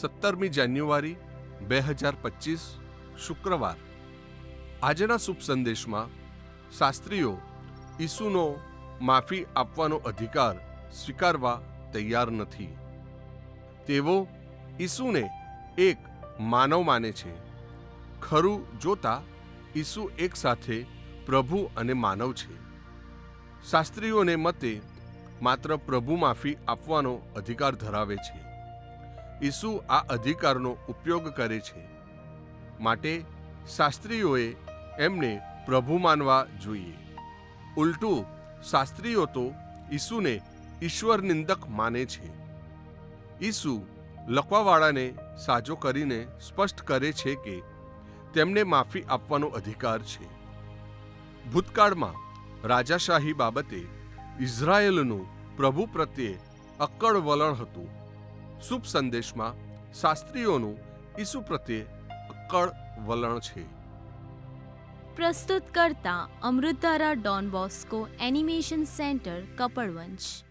સત્તરમી જાન્યુઆરી બે હજાર પચીસ શુક્રવાર. આજના શુભ સંદેશમાં શાસ્ત્રીઓ ઈસુનો માફી આપવાનો અધિકાર સ્વીકારવા તૈયાર નથી. તેઓ ઈસુને એક માનવ માને છે. ખરું જોતા ઈસુ એક સાથે પ્રભુ અને માનવ છે. શાસ્ત્રીઓને મતે માત્ર પ્રભુ માફી આપવાનો અધિકાર ધરાવે છે. ઈસુ આ અધિકારનો ઉપયોગ કરે છે. માટે શાસ્ત્રીઓએ એમને પ્રભુ માનવા જોઈએ. ઉલટું, શાસ્ત્રીઓ તો ઈસુને ઈશ્વર નિંદક માને છે. ઈસુ લખવાવાળાને સાજો કરીને સ્પષ્ટ કરે છે કે તેમને માફી આપવાનો અધિકાર છે. ભૂતકાળમાં રાજાશાહી બાબતે ઇઝરાયેલનું પ્રભુ પ્રત્યે અક્કડ વલણ હતું. શુભ સંદેશમાં શાસ્ત્રીઓનું ઈસુ પ્રત્યે કળ વલણ છે. પ્રસ્તુત કરતા અમૃતારા Don Bosco animation centre Kapadvanj